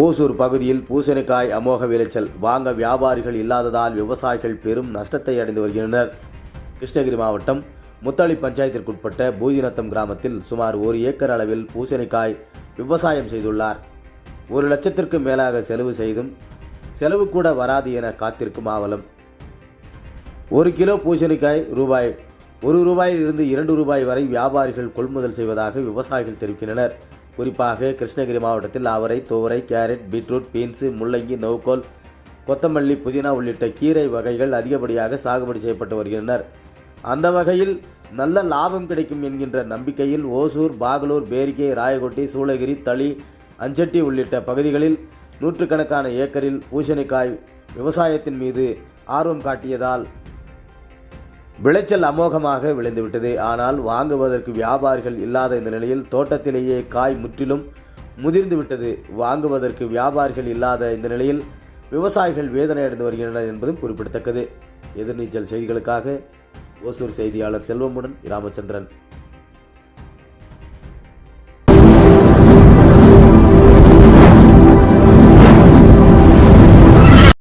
ஓசூர் பகுதியில் பூசணிக்காய் அமோக விளைச்சல். வாங்க வியாபாரிகள் இல்லாததால் விவசாயிகள் பெரும் நஷ்டத்தை அடைந்து வருகின்றனர். கிருஷ்ணகிரி மாவட்டம் முத்தாளி பஞ்சாயத்திற்குட்பட்ட பூதிநத்தம் கிராமத்தில் சுமார் ஒரு ஏக்கர் அளவில் பூசணிக்காய் விவசாயம் செய்துள்ளார். ஒரு லட்சத்திற்கும் மேலாக செலவு செய்தும் செலவு கூட வராது என காத்திருக்கும் ஆவலம் ஒரு கிலோ பூசணிக்காய் ரூபாய் ஒரு ரூபாயில் இருந்து இரண்டு ரூபாய் வரை வியாபாரிகள் கொள்முதல் செய்வதாக விவசாயிகள் தெரிவிக்கின்றனர். குறிப்பாக கிருஷ்ணகிரி மாவட்டத்தில் அவரை துவரை கேரட் பீட்ரூட் பீன்ஸு முள்ளங்கி நௌகோல் கொத்தமல்லி புதினா உள்ளிட்ட கீரை வகைகள் அதிகப்படியாக சாகுபடி செய்யப்பட்டு வருகின்றனர். அந்த வகையில் நல்ல லாபம் கிடைக்கும் என்கின்ற நம்பிக்கையில் ஓசூர் பாகலூர் பேரிக்கை ராயகோட்டை சூளகிரி தளி அஞ்சட்டி உள்ளிட்ட பகுதிகளில் நூற்றுக்கணக்கான ஏக்கரில் பூசணிக்காய் விவசாயத்தின் மீது ஆர்வம் காட்டியதால் விளைச்சல் அமோகமாக விளைந்துவிட்டது. ஆனால் வாங்குவதற்கு வியாபாரிகள் இல்லாத இந்த நிலையில் தோட்டத்திலேயே காய் முற்றிலும் முதிர்ந்து விட்டது வாங்குவதற்கு வியாபாரிகள் இல்லாத இந்த நிலையில் விவசாயிகள் வேதனை அடைந்து வருகின்றனர் என்பதும் குறிப்பிடத்தக்கது. எதிர்நீச்சல் செய்திகளுக்காக ஓசூர் செய்தியாளர் செல்வமுடன் ராமச்சந்திரன்